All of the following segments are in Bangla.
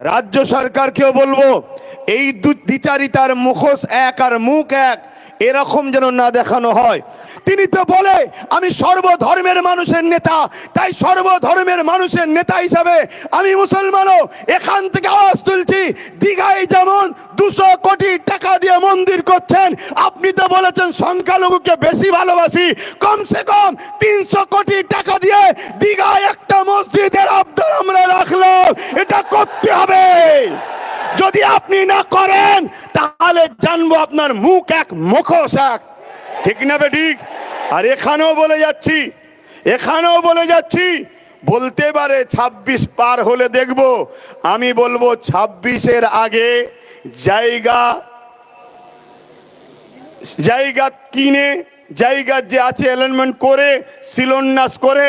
রাজ্য সরকারকেও বলব, এই দু- দ্বিচারিতার মুখোশ এক আর মুখ এক, এরকম যেন না দেখানো হয়। তিনি তো বলে, আমি সর্বধর্মের মানুষের নেতা, তাই সর্বধর্মের মানুষের নেতা হিসাবে আমি মুসলমানও, এখান থেকে আওয়াজ তুলছি, দীঘায় যেমন দুশো কোটি টাকা দিয়ে মন্দির করছেন, আপনি বলেছেন, সংখ্যালঘুকে বেশি ভালোবাসি, কমসে কম তিনশো কোটি টাকা দিয়ে দীঘায় একটা মসজিদের আবদার আমরা রাখলাম। এটা করতে হবে। যদি আপনি না করেন, তাহলে জানব আপনার মুখ এক মুখোশ এক। ঠিক না ঠিক? আর এখানেও বলে যাচ্ছি, এখানেও বলে যাচ্ছি, বলতে পারে ২৬ পার হলে দেখব। আমি বলব ২৬-এর আগে জায়গা জায়গা কিনে জায়গার যে আছে অ্যালাইনমেন্ট করে শিলন্যাস করে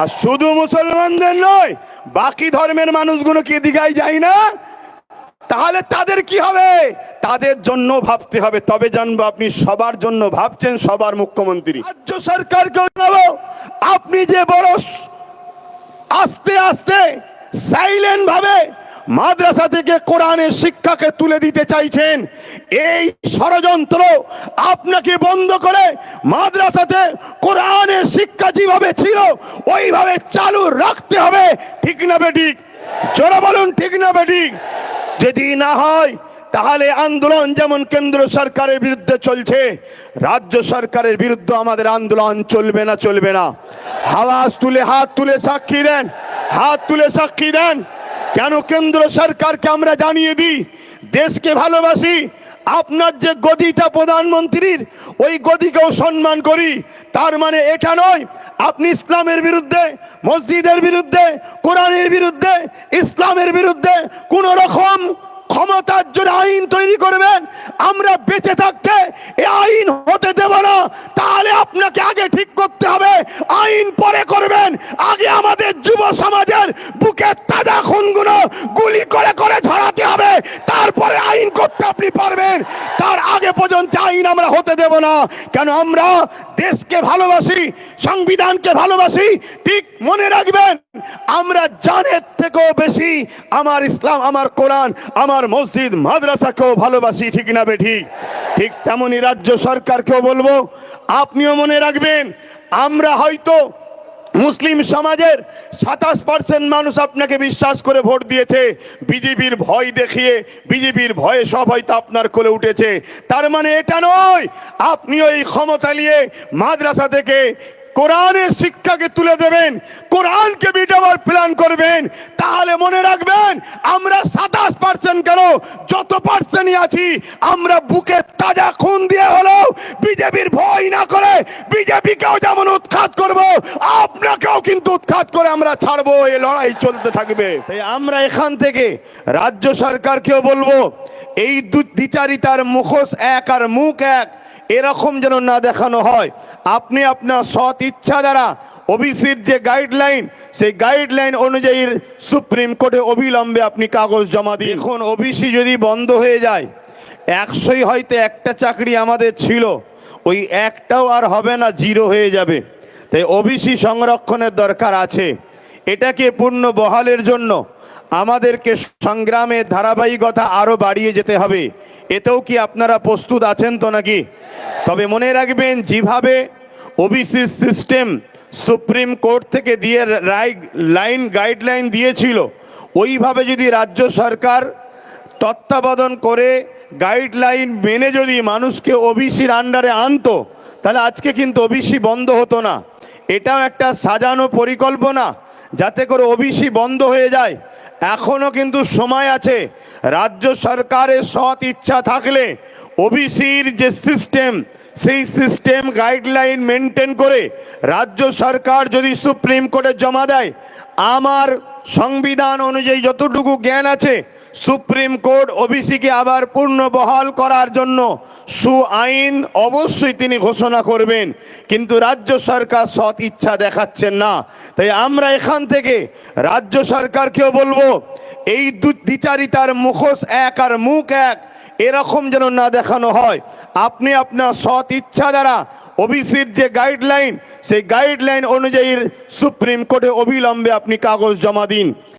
আর শুধু মুসলমানদের নয়, বাকি ধর্মের মানুষগুলো কি দিঘায় যায় না? তাহলে তাদের কি হবে? তাদের জন্য ভাবতে হবে। তবে জানব আপনি সবার জন্য ভাবছেন, সবার মুখ্যমন্ত্রী। রাজ্য সরকারকে জানাব আপনি যে বড় আস্তে আস্তে সাইলেন্ট ভাবে মাদ্রাসা থেকে কোরআনের শিক্ষাকে তুলে দিতে চাইছেন, এই ষড়যন্ত্র আপনাকে বন্ধ করে মাদ্রাসাতে কোরআনের শিক্ষা যেভাবে ছিল, ওইভাবে চালু রাখতে হবে। ঠিক না বেঠিক জোরে বলুন, ঠিক না বেঠিক যদি না হয়, তাহলে আন্দোলন যেমন কেন্দ্র সরকারের বিরুদ্ধে চলছে, রাজ্য সরকারের বিরুদ্ধে আমাদের আন্দোলন চলবে না চলবে না। হাওয়াজ তুলে, হাত তুলে সাক্ষী দেন, হাত তুলে সাক্ষী দেন। কেন কেন্দ্র সরকারকে আমরা জানিয়ে দিই? দেশকে ভালোবাসি, আপনার যে গদিটা প্রধানমন্ত্রীর, ওই গদিকেও সম্মান করি। তার মানে এটা নয়, আপনি ইসলামের বিরুদ্ধে, মসজিদের বিরুদ্ধে, কোরআনের বিরুদ্ধে, ইসলামের বিরুদ্ধে কোন রকম ক্ষমতার জন্য আইন তৈরি করবেন, আমরা বেঁচে থাকতে এ আইন হতে দেব না। তাহলে আপনাকে আগে ঠিক করতে হবে, আইন পরে করবেন। আগে আমাদের যুব সমাজের বুকে তাজা খুনগুলো গুলি করে করে ঝরাতে হবে। তারপরে আইন করতে আপনি পারবেন। তার পর্যন্ত আইন আমরা হতে দেব না। কেন আমরা দেশকে ভালোবাসি, সংবিধানকে ভালোবাসি, ঠিক মনে রাখবেন, আমরা জানের থেকেও বেশি আমার ইসলাম, আমার কোরআন, আমার মসজিদ, মাদ্রাসাকেও ভালোবাসি, ঠিক না বেঠি ঠিক? তেমনই রাজ্য সরকারকেও বলব, আপনিও মনে রাখবেন, আমরা হয়তো মুসলিম সমাজের সাতাশ পার্সেন্ট মানুষ আপনাকে বিশ্বাস করে ভোট দিয়েছে। বিজেপির ভয় দেখিয়ে, বিজেপির ভয়ে সব হয়তো আপনার কোলে উঠেছে। তার মানে এটা নয় আপনি ওই ক্ষমতা নিয়ে মাদ্রাসা থেকে কোরআনের শিক্ষাকে তুলে দেবেন, কোরআনকে মিটাবার প্ল্যান করবেন, তাহলে মনে রাখবেন, আমরা সাতাশ পার্সেন্ট কেন, যত পার্সেন্টই আছি, আমরা বুকে তাজা খুন দিয়ে হলেও বিজেপির ভয় না করে, বিজেপিকেও যেমন উৎখাত করব, আপনাকেও কিন্তু উৎখাত করে আমরা ছাড়বো, এই লড়াই চলতে থাকবে। আমরা এখান থেকে রাজ্য সরকারকেও বলব, এই দ্বিচারিতার মুখোশ এক আর মুখ এক। এরকম যেন না দেখানো হয়। আপনি আপনার সৎ ইচ্ছা দ্বারা ওবিসির যে গাইডলাইন সেই গাইডলাইন অনুযায়ী সুপ্রিম কোর্টে অবিলম্বে আপনি কাগজ জমা দিন। এখন ওবিসি যদি বন্ধ হয়ে যায়, একশোই হয়তো একটা চাকরি আমাদের ছিল, ওই একটাও আর হবে না, জিরো হয়ে যাবে। তাই ওবিসি সংরক্ষণের দরকার আছে। এটাকে পূর্ণ বহালের জন্য আমাদেরকে সংগ্রামের ধারাবাহিকতা আরও বাড়িয়ে যেতে হবে। এতেও কি আপনারা প্রস্তুত আছেন তো নাকি? তবে মনে রাখবেন, যেভাবে ওবিসি সিস্টেম সুপ্রিম কোর্ট থেকে দিয়ে রায়, লাইন গাইডলাইন দিয়েছিল, ওইভাবে যদি রাজ্য সরকার তত্ত্বাবধান করে গাইডলাইন মেনে যদি মানুষকে ওবিসির আন্ডারে আনতো, তাহলে আজকে কিন্তু ওবিসি বন্ধ হতো না। এটাও একটা সাজানো পরিকল্পনা, যাতে করে ওবিসি বন্ধ হয়ে যায়। এখনও কিন্তু সময় আছে রাজ্য সরকারের সৎ ইচ্ছা থাকলে ওবিসির যে সিস্টেম, সেই সিস্টেম গাইডলাইন মেনটেন করে রাজ্য সরকার যদি সুপ্রিম কোর্টে জমা দেয়, আমার সংবিধান অনুযায়ী যতটুকু জ্ঞান আছে, সুপ্রিম কোর্ট ওবিসিকে আবার পূর্ণ বহাল করার জন্য সু আইন অবশ্যই তিনি ঘোষণা করবেন। কিন্তু রাজ্য সরকার সৎ ইচ্ছা দেখাচ্ছেন না। তাই আমরা এখান থেকে রাজ্য সরকারকেও বলব এই দ্বিচারিতার মুখোশ এক আর মুখ এক, এরকম যেন না দেখানো হয়। আপনি আপনার সৎ ইচ্ছা দ্বারা ওবিসির যে গাইডলাইন সেই গাইডলাইন অনুযায়ী সুপ্রিম কোর্টে অবিলম্বে আপনি কাগজ জমা দিন।